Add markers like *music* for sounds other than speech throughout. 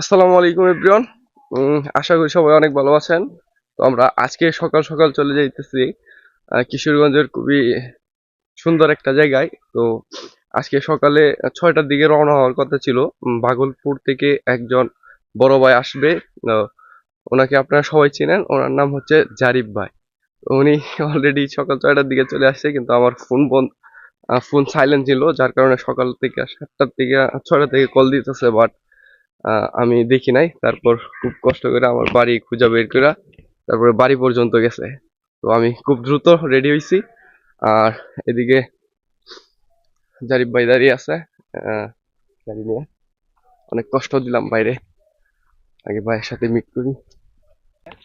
আসসালামু আলাইকুম এভরিওয়ান আশা করি সবাই অনেক ভালো আছেন। তো আমরা আজকে সকাল সকাল চলে যাইতেছি কিশোরগঞ্জের খুবই সুন্দর একটা জায়গায়। তো আজকে সকালে ছয়টার দিকে রওনা হওয়ার কথা ছিল। উম, ভাগলপুর থেকে একজন বড় ভাই আসবে। ওনাকে আপনারা সবাই চিনেন। ওনার নাম হচ্ছে জারিফ ভাই। উনি অলরেডি সকাল ছয়টার দিকে চলে আসছে কিন্তু আমার ফোন বন্ধ ফোন সাইলেন্ট ছিল যার কারণে সকাল থেকে সাতটার থেকে ছয়টা থেকে কল দিতেছে বাট আমি দেখি নাই। তারপর খুব কষ্ট করে আমার বাড়ি খুঁজে বের করে তারপরে বাড়ি পর্যন্ত গেছে। তো আমি খুব দ্রুত রেডি হয়েছি আর এদিকে জারিফ ভাই দাঁড়িয়ে আছে। গাড়ি নিয়ে। অনেক কষ্ট দিলাম বাইরে। আগে ভাইয়ের সাথে মিট করি।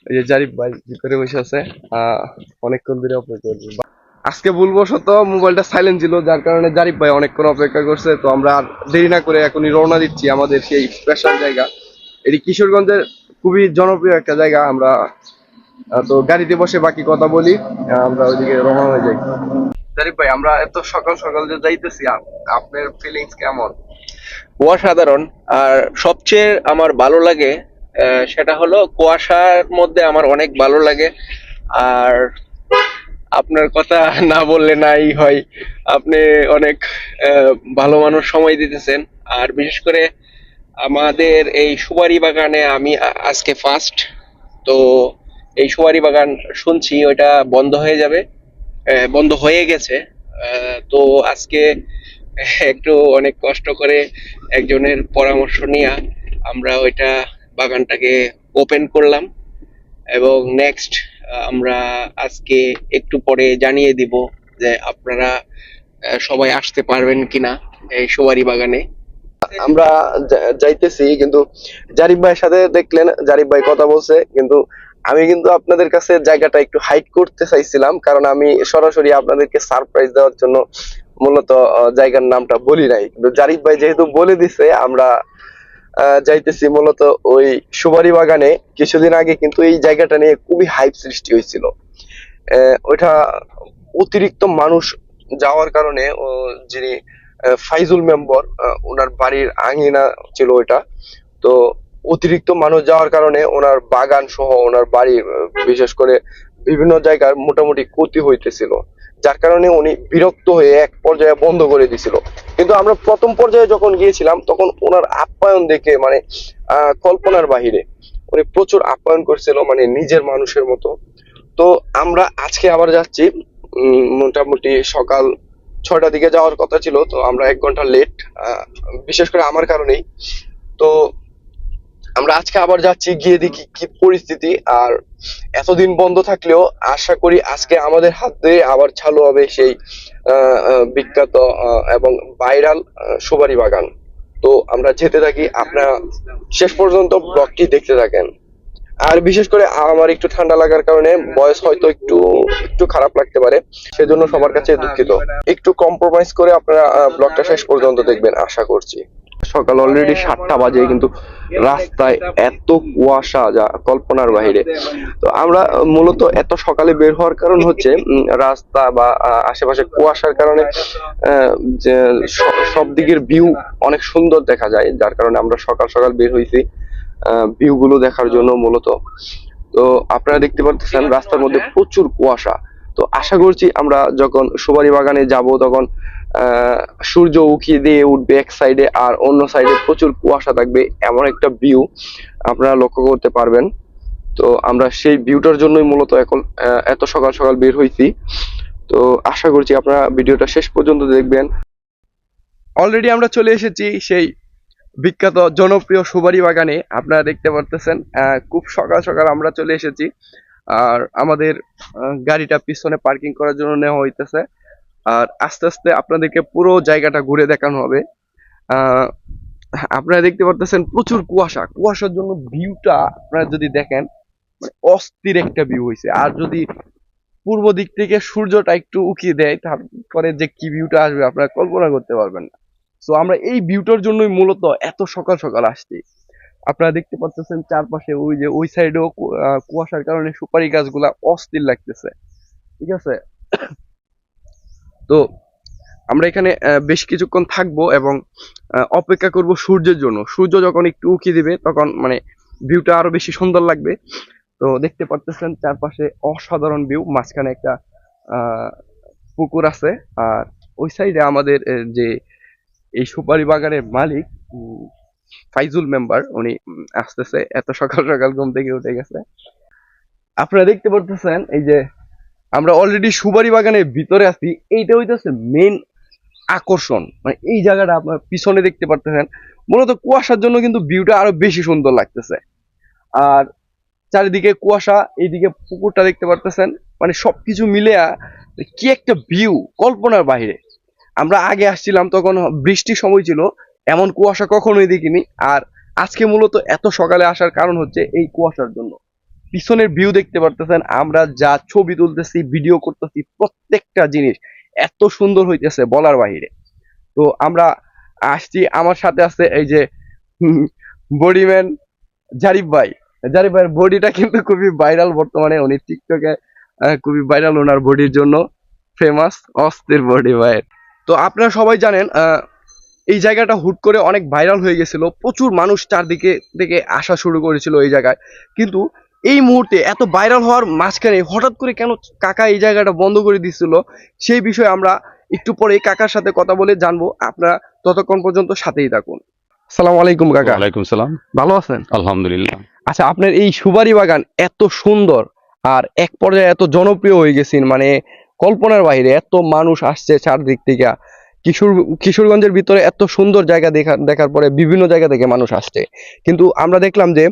এই যে জারিফ ভাই ভিতরে বসে আছে। অনেকক্ষণ ধরে অপেক্ষা করছি। আজকে ভুলবশত মোবাইলটা সাইলেন্ট ছিল, যার কারণে জারিফ ভাই অনেকক্ষণ অপেক্ষা করছে, তো আমরা আর দেরি না করে এখনই রওনা দিচ্ছি আমাদের সেই স্পেশাল জায়গা। এটি কিশোরগঞ্জের খুবই জনপ্রিয় একটা জায়গা, আমরা তো গাড়িতে বসে বাকি কথা বলি আমরা ওইদিকে রওনা হয়ে যাই। জারিফ ভাই, আমরা এত সকাল সকাল যে যাইতেছি আপনার ফিলিংস কেমন? অসাধারণ। আর সবচেয়ে আমার ভালো লাগে সেটা হলো কুয়াশার মধ্যে আমার অনেক ভালো লাগে। আর আপনার কথা না বললে নাই হয়। আপনি অনেক ভালো মানুষ সময় দিতেছেন। আর বিশেষ করে আমাদের এই সুপারি বাগানে আমি আজকে ফার্স্ট তো এই সুপারি বাগান শুনছি, ওইটা বন্ধ হয়ে যাবে। বন্ধ হয়ে গেছে। তো আজকে একটু অনেক কষ্ট করে একজনের পরামর্শ নিয়ে আমরা ওইটা বাগানটাকে ওপেন করলাম। এবং নেক্সট আমরা আজকে একটু পরে জানিয়ে দিব যে আপনারা সবাই আসতে পারবেন কিনা এই সুপারি বাগানে। আমরা যাইতেছি, কিন্তু জারিফ ভাইয়ের সাথে দেখলেন, জারিফ ভাই কথা বলছে, কিন্তু আমি কিন্তু আপনাদের কাছে জায়গাটা একটু হাইড করতে চাইছিলাম, কারণ আমি সরাসরি আপনাদেরকে সারপ্রাইজ দেওয়ার জন্য মূলত জায়গার নামটা বলি নাই। কিন্তু জারিফ ভাই যেহেতু বলে দিছে, আমরা যাইতেছি মূলত ওই সুবারি বাগানে। কিছুদিন আগে কিন্তু এই জায়গাটা নিয়ে খুবই হাইপ সৃষ্টি হয়েছিল। ওইটা অতিরিক্ত মানুষ যাওয়ার কারণে যিনি ফাইজুল মেম্বর ওনার বাড়ির আঙিনা ছিল ওইটা। তো অতিরিক্ত মানুষ যাওয়ার কারণে ওনার বাগান সহ ওনার বাড়ি আহ, বিশেষ করে বিভিন্ন জায়গার মোটামুটি ক্ষতি হইতেছিল। যার কারণে উনি বিরক্ত হয়ে এক পর্যায়ে বন্ধ করে দিছিল কিন্তু আমরা প্রথম পর্যায়ে যখন গিয়েছিলাম, তখন ওনার আপ্যায়ন দেখে মানে কল্পনার বাহিরে উনি প্রচুর আপ্যায়ন করছিল মানে নিজের মানুষের মতো। তো আমরা আজকে আবার যাচ্ছি। মোটামুটি সকাল ছয়টার দিকে যাওয়ার কথা ছিল, তো আমরা এক ঘণ্টা লেট বিশেষ করে আমার কারণেই। তো আমরা আজকে আবার যাচ্ছি, গিয়ে দেখি কি পরিস্থিতি। আর এতদিন বন্ধ থাকলেও আশা করি আজকে আমাদের হাতে আবার চালু হবে সেই বিখ্যাত এবং ভাইরাল সুবারি বাগান। তো আমরা যেতে থাকি, আপনারা শেষ পর্যন্ত ব্লগটি দেখতে থাকেন। আর বিশেষ করে আমার একটু ঠান্ডা লাগার কারণে বয়স হয়তো একটু একটু খারাপ লাগতে পারে, সেজন্য সবার কাছে দুঃখিত। একটু কম্প্রোমাইজ করে আপনারা ব্লগটা শেষ পর্যন্ত দেখবেন, আশা করছি। সকাল অলরেডি সাতটা বাজে কিন্তু রাস্তায় এত কুয়াশা যা কল্পনার বাইরে তো আমরা মূলত এত সকালে বের হওয়ার কারণ হচ্ছে *laughs* রাস্তা বা আশেপাশে কুয়াশার কারণে যে সব দিকের ভিউ অনেক সুন্দর দেখা যায় যার কারণে আমরা সকাল সকাল বের হয়েছি ভিউ গুলো দেখার জন্য মূলত। তো আপনারা দেখতে পাচ্ছেন রাস্তার মধ্যে প্রচুর কুয়াশা। তো আশা করছি আমরা যখন সুপারি বাগানে যাব তখন সূর্য উকিয়ে দিয়ে উঠবে এক সাইডে আর অন্য সাইডে প্রচুর কুয়াশা থাকবে, এমন একটা ভিউ আপনারা লক্ষ্য করতে পারবেন। তো আমরা সেই ভিউটার জন্যই মূলত এখন এত সকাল সকাল বের হয়েছি তো আশা করছি আপনারা ভিডিওটা শেষ পর্যন্ত দেখবেন। অলরেডি আমরা চলে এসেছি সেই বিখ্যাত জনপ্রিয় সুবারি বাগানে, আপনারা দেখতে পারতেছেন খুব সকাল সকাল আমরা চলে এসেছি। আর আমাদের গাড়িটা পিছনে পার্কিং করার জন্য নেওয়া হইতেছে। আর আস্তে আস্তে আপনাদেরকে পুরো জায়গাটা ঘুরে দেখানো হবে। আপনারা দেখতে পারতেছেন প্রচুর কুয়াশা। কুয়াশার জন্য ভিউটা আপনারা যদি দেখেন মানে অস্থির একটা ভিউ হয়েছে আর যদি পূর্ব দিক থেকে সূর্যটা একটু উকিয়ে দেয়, তারপরে যে কি ভিউটা আসবে আপনারা কল্পনা করতে পারবেন না। তো আমরা এই ভিউটার জন্যই মূলত এত সকাল সকাল আসছি। আপনারা দেখতে পাচ্ছেন চারপাশে ওই যে ওই সাইডেও কুয়াশার কারণে সুপারি গাছগুলা অস্থির লাগতেছে। ঠিক আছে? তো আমরা এখানে বেশ কিছুক্ষণ থাকব এবং অপেক্ষা করব সূর্যের জন্য। সূর্য যখন একটু উকি দিবে, তখন মানে ভিউটা আরও বেশি সুন্দর লাগবে। তো দেখতে পারতেছেন চারপাশে অসাধারণ ভিউ মাঝখানে একটা পুকুর আছে। আর ওই সাইডে আমাদের যে এই সুপারি বাগানের মালিক ফাইজুল মেম্বার, উনি আসতেছে। এত সকাল সকাল ঘুম থেকে উঠে গেছে। আপনারা দেখতে পারতেছেন এই যে আমরা অলরেডি সুবারি বাগানের ভিতরে আছি। এইটা হইতেছে মেন আকর্ষণ। মানে এই জায়গাটা আপনার পিছনে দেখতে পারতেছেন। মূলত কুয়াশার জন্য কিন্তু ভিউটা আরও বেশি সুন্দর লাগতেছে। আর চারিদিকে কুয়াশা, এইদিকে পুকুরটা দেখতে পারতেছেন। মানে সবকিছু মিলে কি একটা ভিউ কল্পনার বাইরে আমরা আগে আসছিলাম তখন বৃষ্টির সময় ছিল। এমন কুয়াশা কখনোই দেখিনি। আর আজকে মূলত এত সকালে আসার কারণ হচ্ছে এই কুয়াশার জন্য। পিছনের ভিউ দেখতে পারতেছেন, আমরা যা ছবি তুলতেছি ভিডিও করতেছি, প্রত্যেকটা জিনিস এত সুন্দর হইতেছে বলার বাহিরে। তো আমরা আসছি, আমার সাথে আছে এই যে বডিম্যান জারিফ ভাই। জারিফ ভাইয়ের বডিটা কিন্তু খুবই ভাইরাল বর্তমানে, উনি টিকটকে খুবই ভাইরাল ওনার বডির জন্য ফেমাস অস্থির বডি ভাইয়ের। তো আপনারা সবাই জানেন এই জায়গাটা হুট করে অনেক ভাইরাল হয়ে গেছিল, প্রচুর মানুষ চারদিকে থেকে আসা শুরু করেছিল এই জায়গায়। কিন্তু এই মুহূর্তে এত ভাইরাল হওয়ার মাঝখানে হঠাৎ করে কেন কাকা এই জায়গাটা বন্ধ করে দিচ্ছিল সেই বিষয়ে আমরা একটু পরে কাকার সাথে কথা বলে জানব। আপনারা ততক্ষণ পর্যন্ত সাথেই থাকুন। সালাম আলাইকুম কাকা। ওয়ালাইকুম সালাম। ভালো আছেন? আলহামদুলিল্লাহ। আচ্ছা আপনার এই সুপারি বাগান এত সুন্দর আর এক পর্যায়ে এত জনপ্রিয় হয়ে গেছেন মানে কল্পনার বাইরে এত মানুষ আসছে চারদিক থেকে। কিশোর, কিশোরগঞ্জের ভিতরে এত সুন্দর জায়গা দেখা, দেখার পরে বিভিন্ন জায়গা থেকে মানুষ আসছে। কিন্তু আমরা দেখলাম যে,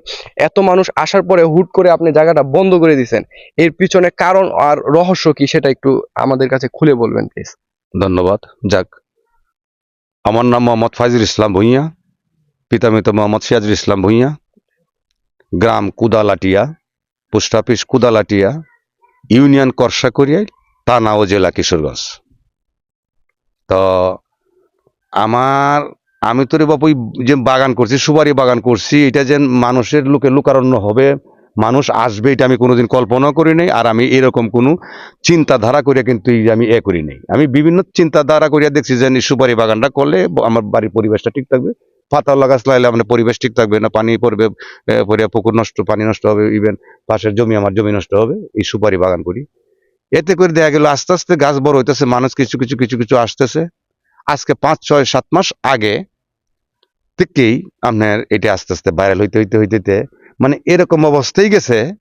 এত মানুষ আসার পরে হুট করে আপনি জায়গাটা বন্ধ করে দিচ্ছেন এর পিছনে কারণ আর রহস্য কি সেটা একটু আমাদের কাছে খুলে বলবেন প্লিজ ধন্যবাদ। যাক, আমার নাম মোহাম্মদ ফাইজুল ইসলাম ভুঁইয়া পিতামিত মোহাম্মদ সিয়াজুল ইসলাম ভুঁইয়া, গ্রাম Kudalatia, post office Kudalatia, union করসাকরিয়ায় থানা ও জেলা কিশোরগঞ্জ। তো আমার, আমি তো রে ওই যে বাগান করছি, সুপারি বাগান করছি, এটা যে মানুষের লোকে লোকারণ্য হবে, মানুষ আসবে এটা আমি কোনোদিন কল্পনা করি নাই, আর আমি এরকম কোনো চিন্তাধারা করিয়া কিন্তু আমি এ করি নাই। আমি বিভিন্ন চিন্তাধারা করিয়া দেখছি যে সুপারি বাগানটা করলে আমার বাড়ির পরিবেশটা ঠিক থাকবে, পাতাওয়ালা গাছ লাগাইলে আমার পরিবেশ ঠিক থাকবে না, পানি পড়বে পড়িয়া পুকুর নষ্ট, পানি নষ্ট হবে ইভেন পাশের জমি, আমার জমি নষ্ট হবে, এই সুপারি বাগান করি। এতে করে দেখা গেল, আস্তে আস্তে গাছ বড় হইতেছে, মানুষ কিছু কিছু কিছু কিছু আসতেছে। আজকে পাঁচ, ছয়, সাত মাস আগে থেকেই আপনার এটা আস্তে আস্তে ভাইরাল হইতে হইতে হইতে মানে এরকম অবস্থায় গেছে।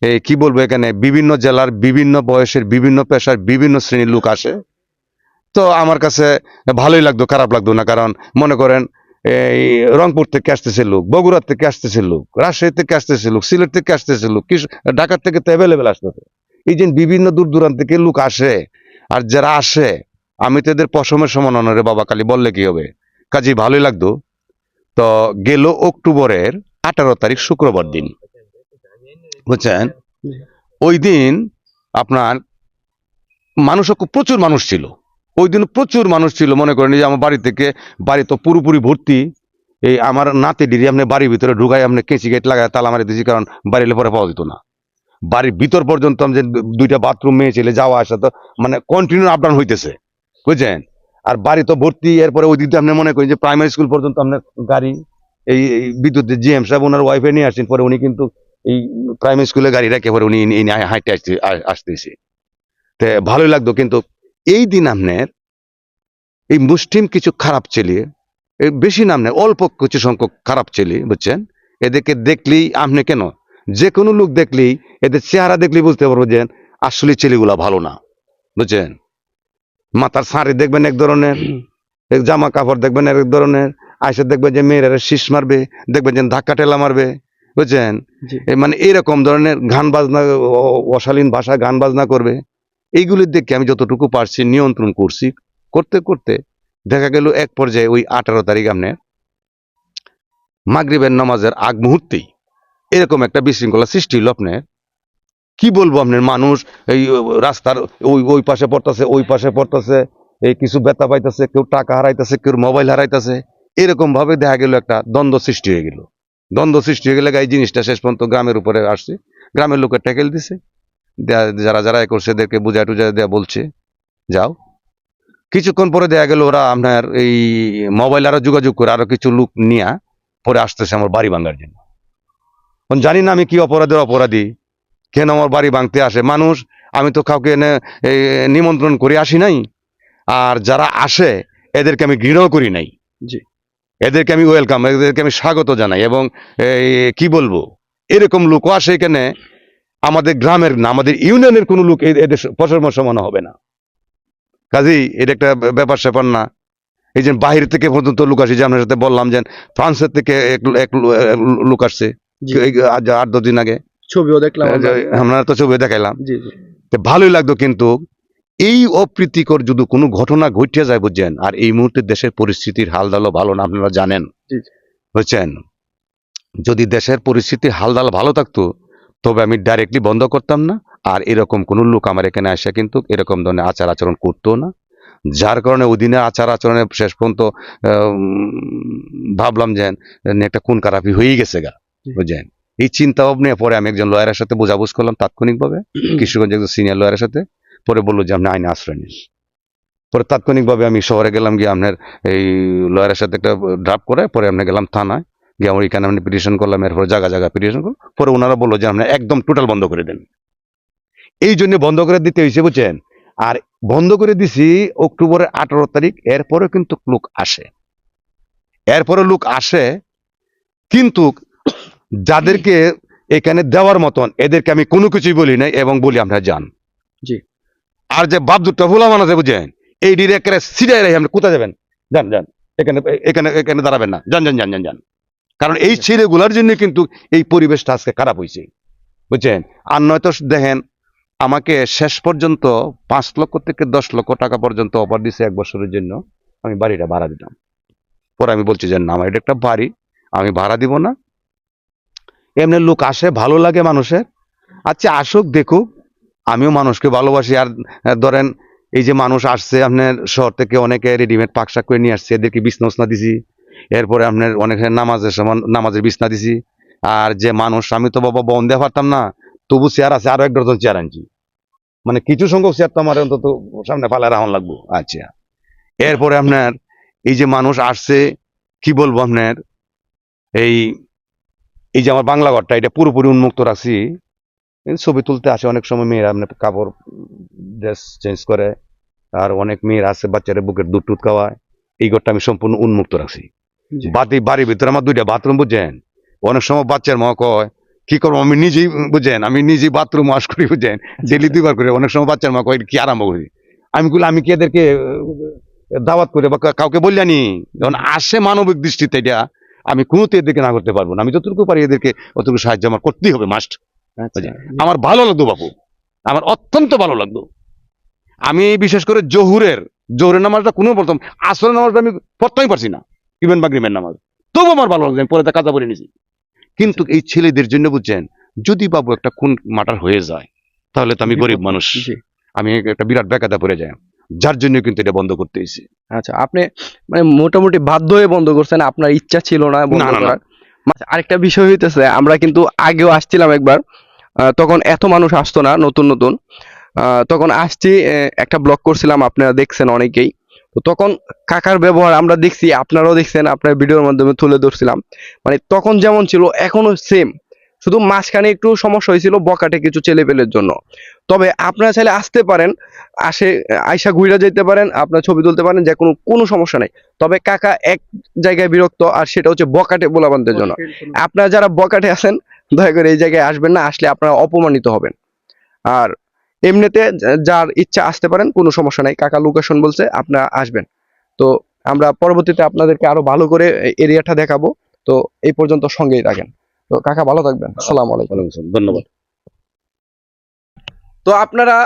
এই কি বলব এখানে, বিভিন্ন জেলার বিভিন্ন বয়সের, বিভিন্ন পেশার, বিভিন্ন শ্রেণির লোক আসে। তো আমার কাছে ভালোই লাগতো, খারাপ লাগতো না, কারণ মনে করেন, এই রংপুর থেকে আসতেছে লোক, বগুড়া থেকে আসতেছে লোক, রাজশাহী থেকে আসতেছে লোক, সিলেট থেকে আসতেছে লোক কিস- ঢাকার থেকে তো অ্যাভেলেবেল আসতেছে। এই যে বিভিন্ন দূর দূরান্ত থেকে লোক আসে আর যারা আসে, আমি তো এদের পশমের সমান অনরে বাবা কালী বললে কি হবে? কাজে ভালোই লাগতো। তো গেল অক্টোবরের আঠারো তারিখ শুক্রবার দিন। বুঝছেন? ওই দিন আপনার মানুষও প্রচুর মানুষ ছিল। ওই দিন প্রচুর মানুষ ছিল, মনে করেন যে আমার বাড়ি থেকে বাড়ি তো পুরোপুরি ভর্তি। এই আমার নাতি ডিরি আপনি বাড়ির ভিতরে ঢুকাই আপনি কেঁচি গেট লাগায় তালা মারি দিয়েছি, কারণ বাড়ির পরে পাওয়া যেত না। বাড়ির ভিতর পর্যন্ত যে দুইটা বাথরুম মেয়ে ছেলে যাওয়া আসা তো মানে কন্টিনিউ আপ ডাউন হইতেছে, বুঝছেন? আর বাড়ি তো ভর্তি, এরপরে ওই দিক আপনি মনে করেন যে প্রাইমারি স্কুল পর্যন্ত আপনার গাড়ি, এই এই বিদ্যুতের জিএম সাহেব ওনার ওয়াইফে নিয়ে আসছেন, পরে উনি কিন্তু এই প্রাইমারি স্কুলে গাড়ি রেখে পরে উনি হাঁটতে আসতে আসতেছে। তে ভালোই লাগতো, কিন্তু এই দিন আপনার এই মুসলিম কিছু খারাপ ছেলে বেশি নাম নেই অল্প কিছু সংখ্যক খারাপ ছেলে, বুঝছেন? এদেরকে দেখলেই আপনি কেন যে কোনো লোক দেখলেই এদের চেহারা দেখলেই বুঝতে পারব যে আসলে ছেলেগুলা ভালো না। বুঝছেন? মাথার সাঁড়ি দেখবেন এক ধরনের জামা কাপড় দেখবেন এক ধরনের আইসে দেখবেন যে মেয়েরা শীষ মারবে দেখবেন যে ধাক্কা টেলা মারবে বুঝছেন? মানে এরকম ধরনের গান বাজনা অশালীন ভাষা গান বাজনা করবে। এইগুলির দেখে আমি যতটুকু পারছি নিয়ন্ত্রণ করছি। করতে করতে দেখা গেল এক পর্যায়ে ওই আঠারো তারিখ আপনার মাগরিবের নামাজের আগ মুহূর্তেই এরকম একটা বিশৃঙ্খলা সৃষ্টি হলো আপনার। কি বলব আপনার, মানুষ এই রাস্তার ওই ওই পাশে পড়তেছে, ওই পাশে পড়তেছে, এই কিছু ব্যথা পাইতেছে, কেউ টাকা হারাইতেছে, কেউ মোবাইল হারাইতেছে এরকম ভাবে দেখা গেল একটা দ্বন্দ্ব সৃষ্টি হয়ে গেল। দ্বন্দ্ব সৃষ্টি হয়ে গেলে এই জিনিসটা শেষ পর্যন্ত গ্রামের উপরে আসছে। গ্রামের লোকে ট্যাকেল দিছে। যারা যারা করছে এদেরকে বুঝায় টুজায় দেয়া বলছে। যাও। কিছুক্ষণ পরে দেখা গেল ওরা আপনার এই মোবাইল আরও যোগাযোগ করে আরও কিছু লোক নিয়ে পরে আসতেছে আমার বাড়ি ভাঙার জন্য। জানি না আমি কি অপরাধের অপরাধী। কেন আমার বাড়ি ভাঙতে আসে? মানুষ আমি তো কাউকে এনে নিমন্ত্রণ করে আসি নাই। আর যারা আসে এদেরকে আমি ঘৃণাও করি নাই। জি। এদেরকে আমি ওয়েলকাম এদেরকে আমি স্বাগত জানাই এবং কি বলব? এরকম লোকও আসে এখানে আমাদের গ্রামের না আমাদের ইউনিয়নের কোনো লোক এদের পছন্দ সমান হবে না। কাজেই এটা একটা ব্যাপার- স্যাপার না। এই যে বাহির থেকে পর্যন্ত লোক আসে যে আপনার সাথে বললাম যে ফ্রান্সের থেকে এক লোক আসছে আজ আট দশ দিন আগে। ছবিও দেখলাম আমরা। তো ছবি দেখাইলাম। ভালোই লাগতো কিন্তু এই অপ্রীতিকর যদি কোনো ঘটনা ঘটিয়ে যায় বুঝছেন আর এই মুহূর্তে দেশের পরিস্থিতির হালদালও ভালো না আপনারা জানেন। বুঝছেন? যদি দেশের পরিস্থিতি হালদাল ভালো থাকতো তবে আমি ডাইরেক্টলি বন্ধ করতাম না আর এরকম কোনো লোক আমার এখানে আসে কিন্তু এরকম ধরনের আচার আচরণ করতো না। যার কারণে ওই দিনের আচার আচরণে শেষ পর্যন্ত ভাবলাম যে একটা খুন খারাপি হয়ে গেছে গা। বুঝছেন এই চিন্তা ভাবনা পরে আমি একজন লয়ারের সাথে বোঝাবুঝ করলাম তাৎক্ষণিকভাবে *clears throat* কিশোরগঞ্জ একজন সিনিয়র লয়ারের সাথে পরে বলল যে আপনি আইনে আশ্রয় নিন। পরে তাৎক্ষণিকভাবে আমি শহরে গেলাম গিয়ে আপনার এই লয়ারের সাথে একটা ড্রাফট করে পরে আমরা গেলাম থানায় গিয়ে আমার এখানে আপনি পিটিশন করলাম এরপর জায়গা জায়গা পিটিশন করলাম পরে ওনারা বলল যে আপনি একদম টোটাল বন্ধ করে দেন। এই জন্য বন্ধ করে দিতে হয়েছে বুঝছেন? আর বন্ধ করে দিছি অক্টোবরের আঠারো তারিখ এরপরে কিন্তু লোক আসে। এরপরে লোক আসে কিন্তু যাদেরকে এখানে দেওয়ার মতন এদেরকে আমি কোনো কিছুই বলি নাই এবং বলি আমরা যান জি। আর যে বাপ দুটা ভোলা মানুষ আছে বুঝেন এই ডিরেক্টরে সিটাই রাখি আপনি কোথায় যাবেন? যান যান এখানে এখানে এখানে দাঁড়াবেন না। যান যান যান যান যান কারণ এই ছেলেগুলার জন্য কিন্তু এই পরিবেশটা আজকে খারাপ হয়েছে বুঝছেন? আর নয়তো দেখেন আমাকে শেষ পর্যন্ত পাঁচ লক্ষ থেকে দশ লক্ষ টাকা পর্যন্ত অফার দিছে এক বছরের জন্য। আমি বাড়িটা ভাড়া দিতাম। পরে আমি বলছি যে না আমার এটা একটা বাড়ি আমি ভাড়া দিব না এমনি লোক আসে, ভালো লাগে মানুষের। আচ্ছা আসুক, দেখুক। আমিও মানুষকে ভালোবাসি। আর ধরেন, এই যে মানুষ আসছে, আপনার শহর থেকে অনেকে রেডিমেড পাকশাক করে নিয়ে আসছে। এদেরকে বিছনা দিছি। এরপরে আপনার অনেকে নামাজের সমান নামাজের বিছনা দিছি। আর যে মানুষ, আমি তো বাবা বন দেওয়া পারতাম না। তবু চেয়ার আছে, আরও এক ডজন চেয়ার আনছি। মানে কিছু সংখ্যক চেয়ার তো আমার অন্তত সামনে পালা রাখুন লাগবো। আচ্ছা। এরপরে আপনার এই যে মানুষ আসছে, কি বলব আপনার? এই এই যে আমার বাংলা ঘরটা এটা পুরোপুরি উন্মুক্ত রাখছি। ছবি তুলতে আসে অনেক সময় মেয়েরা আপনার কাপড় ড্রেস চেঞ্জ করে আর অনেক মেয়েরা আছে বাচ্চারা বুকের দুধ টুধ খাওয়ায়। এই ঘরটা আমি সম্পূর্ণ উন্মুক্ত রাখছি। বাতি বাড়ির ভিতরে আমার দুইটা বাথরুম বুঝেন অনেক সময় বাচ্চার মা কয় কি করব আমি নিজেই বুঝেন আমি নিজেই বাথরুম ওয়াশ করি বুঝেন ডেলি দুইবার করে অনেক সময় বাচ্চার মা কয় কি আরম্ভ করি? আমি বলি আমি কি এদেরকে দাওয়াত করে বা কাউকে বললানি? যখন আসে মানবিক দৃষ্টিতে এটা আমি কোনোতে এদেরকে না করতে পারব না। আমি যতটুকু পারি এদেরকে অতটুকু সাহায্য আমার করতেই হবে মাস্ট আচ্ছা। আমার ভালো লাগতো বাপু। আমার অত্যন্ত ভালো লাগতো। আমি বিশেষ করে জহুরের জহুরের নামাজটা কোনো প্রথম আসরের নামাজটা আমি পড়তেই পারছি না ইভেন মাগরিমের নামাজ। তবু আমার ভালো লাগছে আমি পরে তা কাজা পড়ে নিছি কিন্তু এই ছেলেদের জন্য বুঝছেন যদি বাবু একটা খুন মাটার হয়ে যায় তাহলে তো আমি গরিব মানুষ। আমি একটা বিরাট বেকাদা পড়ে যাই। যার জন্য কিন্তু এটা বন্ধ করতে হয়েছে। আচ্ছা আপনি মানে মোটামুটি বাধ্য হয়ে বন্ধ করছেন আপনার ইচ্ছা ছিল না বন্ধ। করার। আচ্ছা, আরেকটা বিষয় হইতেছে আমরা কিন্তু আগেও আসছিলাম একবার তখন এত মানুষ আসতো না নতুন নতুন। তখন আসছি একটা ব্লগ করছিলাম আপনারা দেখছেন অনেকেই। তো তখন কাকার ব্যবহার আমরা দেখছি আপনারাও দেখছেন আপনার ভিডিওর মাধ্যমে তুলে ধরছিলাম। মানে তখন যেমন ছিল এখনও সেম শুধু মাঝখানে একটু সমস্যা হয়েছিল বকাটে কিছু ছেলেপেলের জন্য। তবে আপনারা চাইলে আসতে পারেন আসে আয়সা ঘুরে যেতে পারেন আপনার ছবি তুলতে পারেন যে কোনো কোনো সমস্যা নেই। তবে কাকা এক জায়গায় বিরক্ত আর সেটা হচ্ছে বকাটে বোলাবানদের জন্য। আপনারা যারা বকাটে আছেন দয়া করে এই জায়গায় আসবেন না আসলে আপনারা অপমানিত হবেন। আর এমনিতে যার ইচ্ছা আসতে পারেন কোনো সমস্যা নাই। কাকা লোকেশন বলছে আপনারা আসবেন। তো আমরা পরবর্তীতে আপনাদেরকে আরও ভালো করে এরিয়াটা দেখাবো। তো এই পর্যন্ত সঙ্গেই থাকেন। তো কাকা ভালো থাকবেন। আসসালামু আলাইকুম। ধন্যবাদ। তো আপনারা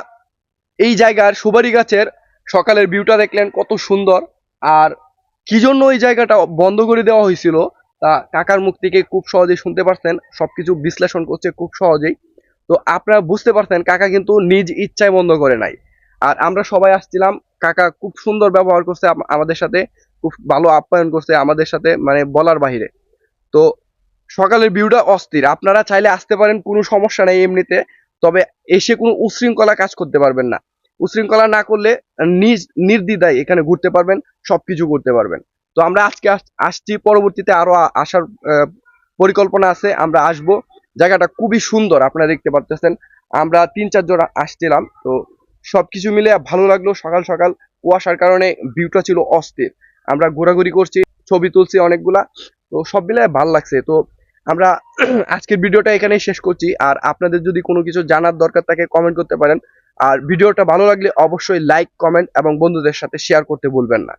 এই জায়গার সুবারি গাছের সকালের ভিউটা দেখলেন কত সুন্দর। আর কি জন্য এই জায়গাটা বন্ধ করে দেওয়া হয়েছিল তা কাকার মুখ থেকে খুব সহজেই শুনতে পারছেন, সবকিছু বিশ্লেষণ করছে খুব সহজেই। তো আপনারা বুঝতে পারছেন কাকা কিন্তু নিজ ইচ্ছায় বন্ধ করে নাই। আর আমরা সবাই আসছিলাম, কাকা খুব সুন্দর ব্যবহার করছে আমাদের সাথে, খুব ভালো আপ্যায়ন করছে আমাদের সাথে মানে বলার বাহিরে। তো সকালের ভিউটা অস্থির। আপনারা চাইলে আসতে পারেন, কোনো সমস্যা নেই এমনিতে। তবে এসে কোনো উশৃঙ্খলা কাজ করতে পারবেন না। উশৃঙ্খলা না করলে নিজ নির্দ্বিধায় এখানে ঘুরতে পারবেন, সবকিছু করতে পারবেন। তো আমরা আজকে আসছি, পরবর্তীতে আরও আসার পরিকল্পনা আছে, আমরা আসব। জায়গাটা খুবই সুন্দর, আপনারা দেখতে পারতেছেন। আমরা তিন চারজন আসছিলাম, তো সবকিছু মিলে ভালো লাগল সকাল সকাল। কুয়াশার কারণে ভিউটা ছিল অস্থির। আমরা ঘোরাঘুরি করছি, ছবি তুলছি অনেকগুলা, তো সব মিলে ভালো লাগছে। তো আমরা *clears throat* আজকের ভিডিওটা এখানেই শেষ করছি। আর আপনাদের যদি কোনো কিছু জানার দরকার থাকে কমেন্ট করতে পারেন। আর ভিডিওটা ভালো লাগলে অবশ্যই লাইক কমেন্ট এবং বন্ধুদের সাথে শেয়ার করতে ভুলবেন না।